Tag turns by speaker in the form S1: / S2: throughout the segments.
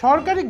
S1: সরকারি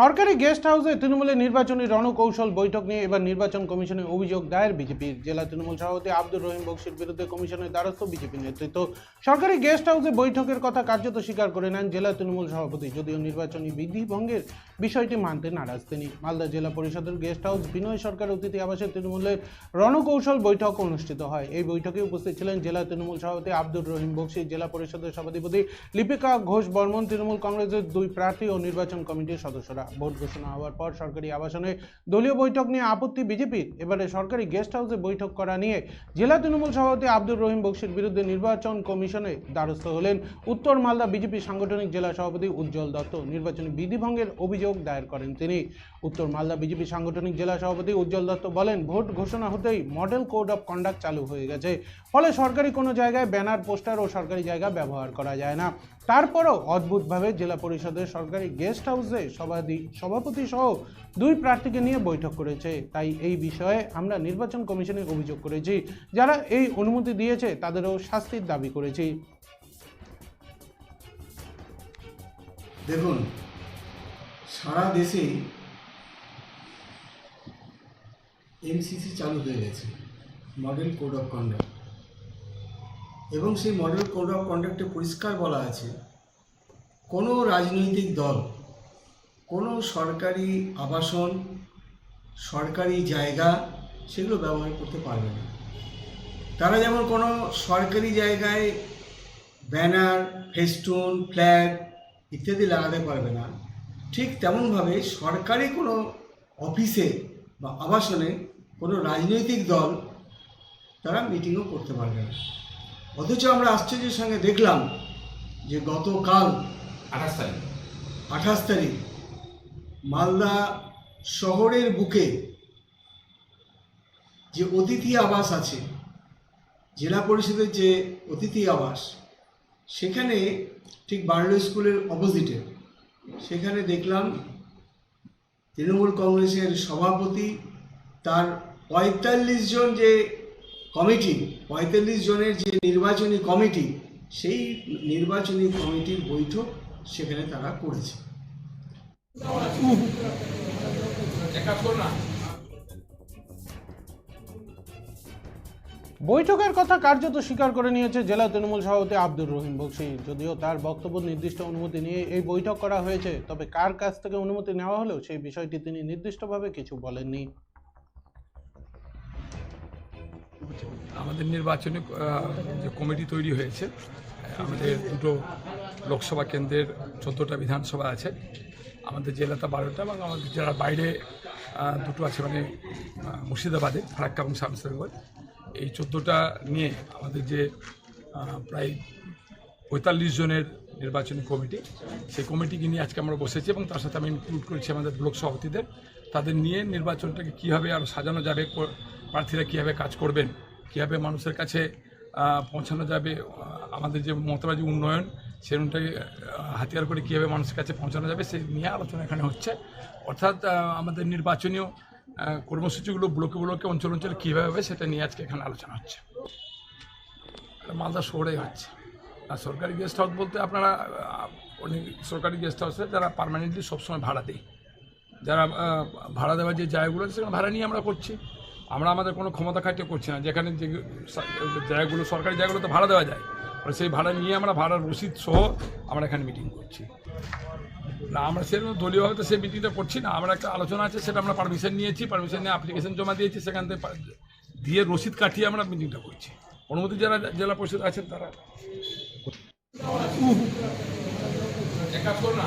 S1: সরকারি গেস্ট হাউসে তৃণমূলের নির্বাচনী রণকৌশল বৈঠক নিয়ে এবার নির্বাচন কমিশনে অভিযোগ দায়ের বিজেপির। জেলা তৃণমূল সভাপতি আব্দুর রহিম বক্সির বিরুদ্ধে কমিশনের দ্বারস্থ বিজেপি নেতৃত্ব। সরকারি গেস্ট হাউসে বৈঠকের কথা কার্যত স্বীকার করে নেন জেলা তৃণমূল সভাপতি, যদিও নির্বাচনী বিধি ভঙ্গের বিষয়টি মানতে নারাজ তিনি। মালদা জেলা পরিষদের গেস্ট হাউস বিনয় সরকার অতিথি আবাসে তৃণমূলের রণকৌশল বৈঠক অনুষ্ঠিত হয়। এই বৈঠকে উপস্থিত ছিলেন জেলা তৃণমূল সভাপতি আব্দুর রহিম বক্সি, জেলা পরিষদের সভাধিপতি লিপিকা ঘোষ বর্মন, তৃণমূল কংগ্রেসের দুই প্রার্থী ও নির্বাচন কমিটির সদস্যরা। ভোট ঘোষণা হওয়ার পর সরকারি আবাসনে দলীয় বৈঠক নিয়ে আপত্তি বিজেপির এবারে সরকারি গেস্ট হাউসে বৈঠক করা নিয়ে জেলা তৃণমূল সভাপতি আব্দুর রহিম বক্সির বিরুদ্ধে নির্বাচন কমিশনে দ্বারস্থ হলেন উত্তর মালদা বিজেপি সাংগঠনিক জেলা সভাপতি উজ্জ্বল দত্ত। নির্বাচনী বিধিভঙ্গের অভিযোগ দায়ের করেন তিনি। উত্তর মালদা বিজেপি সাংগঠনিক জেলা সভাপতি উজ্জ্বল দত্ত বলেন, ভোট ঘোষণা হতেই মডেল কোড অফ কন্ডাক্ট চালু হয়ে গেছে। ফলে সরকারি কোনো জায়গায় ব্যানার, পোস্টার ও সরকারি জায়গা ব্যবহার করা যায় না। তারপরও অদ্ভুতভাবে জেলা পরিষদের সরকারি গেস্ট হাউসে সভাধি সভাপতি সহ দুই প্রার্থীকে নিয়ে বৈঠক করেছে। তাই এই বিষয়ে আমরা নির্বাচন কমিশনে অভিযোগ করেছি। যারা এই অনুমতি দিয়েছে, তাদেরও শাস্তির দাবি করেছি।
S2: দেখুন, সারা দেশে এমসিসি চালু হয়ে গেছে। Model code of conduct. এবং সেই মডেল কোড অফ কন্ডাক্টে পরিষ্কার বলা আছে, কোনো রাজনৈতিক দল, কোনো সরকারি আবাসন, সরকারি জায়গা সেগুলো ব্যবহার করতে পারবে না। তারা যেমন কোনো সরকারি জায়গায় ব্যানার, ফেস্টুন, ফ্ল্যাগ ইত্যাদি লাগাতে পারবে না, ঠিক তেমনভাবে সরকারি কোনো অফিসে বা আবাসনে কোনো রাজনৈতিক দল তারা মিটিংও করতে পারবে না। অথচ আমরা আশ্চর্যের সঙ্গে দেখলাম যে গতকাল
S3: আঠাশ তারিখ।
S2: আঠাশ তারিখ মালদা শহরের বুকে যে অতিথি আবাস আছে জেলা পরিষদের যে অতিথি আবাস সেখানে ঠিক বার্লো স্কুলের অপোজিটে সেখানে দেখলাম তৃণমূল কংগ্রেসের সভাপতি তার পঁয়তাল্লিশ জন যে কমিটি, পঁয়তাল্লিশ জনের যে নির্বাচনী কমিটি, সেই নির্বাচনী কমিটির বৈঠক সেখানে তারা করেছে।
S1: বৈঠকের কথা কার্যত স্বীকার করে নিয়েছে জেলা তৃণমূল সভাপতি আব্দুর রহিম বক্সি। যদিও তার বক্তব্য নির্দিষ্ট অনুমতি নিয়ে এই বৈঠক করা হয়েছে, তবে কার কাছ থেকে অনুমতি নেওয়া হলেও সেই বিষয়টি তিনি নির্দিষ্টভাবে কিছু বলেননি।
S4: আমাদের নির্বাচনী যে কমিটি তৈরি হয়েছে আমাদের দুটো লোকসভা কেন্দ্রের চোদ্দোটা বিধানসভা আছে। আমাদের জেলাতে বারোটা এবং আমাদের জেলার বাইরে দুটো আছে মানে মুর্শিদাবাদে, ফারাক্কা এবং শামসারগঞ্জ। এই চোদ্দোটা নিয়ে আমাদের যে প্রায় পঁয়তাল্লিশ জনের নির্বাচনী কমিটি, সেই কমিটিকে নিয়ে আজকে আমরা বসেছি এবং তার সাথে আমি ইনক্লুড করেছি আমাদের ব্লক সভাপতিদের। তাদের নিয়ে নির্বাচনটাকে কীভাবে আরও সাজানো যাবে, প্রার্থীরা কীভাবে কাজ করবেন কীভাবে মানুষের কাছে পৌঁছানো যাবে আমাদের যে মতবাজি উন্নয়ন সেরকমটাকে আহ, হাতিয়ার করে কীভাবে মানুষের কাছে পৌঁছানো যাবে সেই নিয়ে আলোচনা এখানে হচ্ছে। অর্থাৎ আমাদের নির্বাচনীয় কর্মসূচিগুলো ব্লকে ব্লকে অঞ্চল অঞ্চলে কীভাবে হবে সেটা নিয়ে আজকে এখানে আলোচনা হচ্ছে। মালদা শহরেই হচ্ছে। আর সরকারি গেস্ট হাউস বলতে আপনারা অনেক সরকারি গেস্ট হাউসে যারা পার্মানেন্টলি সবসময় ভাড়া দেয়। যারা ভাড়া দেওয়ার যে জায়গাগুলো আছে সেখানে ভাড়া নিয়ে আমরা করছি। আমরা আমাদের কোনো ক্ষমতা খাটিয়ে করছি না। যেখানে যে জায়গাগুলো, সরকারি জায়গাগুলোতে ভাড়া দেওয়া যায়। সেই ভাড়া নিয়ে আমরা ভাড়ার রসিদ সহ আমরা এখানে মিটিং করছি। না, আমরা সেরকম দলীয়ভাবে তো সেই মিটিংটা করছি না। আমরা একটা আলোচনা আছে, সেটা আমরা পারমিশন নিয়েছি। পারমিশন নিয়ে অ্যাপ্লিকেশন জমা দিয়েছি, সেখান থেকে দিয়ে রসিদ কাটিয়ে আমরা মিটিংটা করছি। অনুমতি যারা জেলা পরিষদ আছেন তারা।
S3: এক কাজ না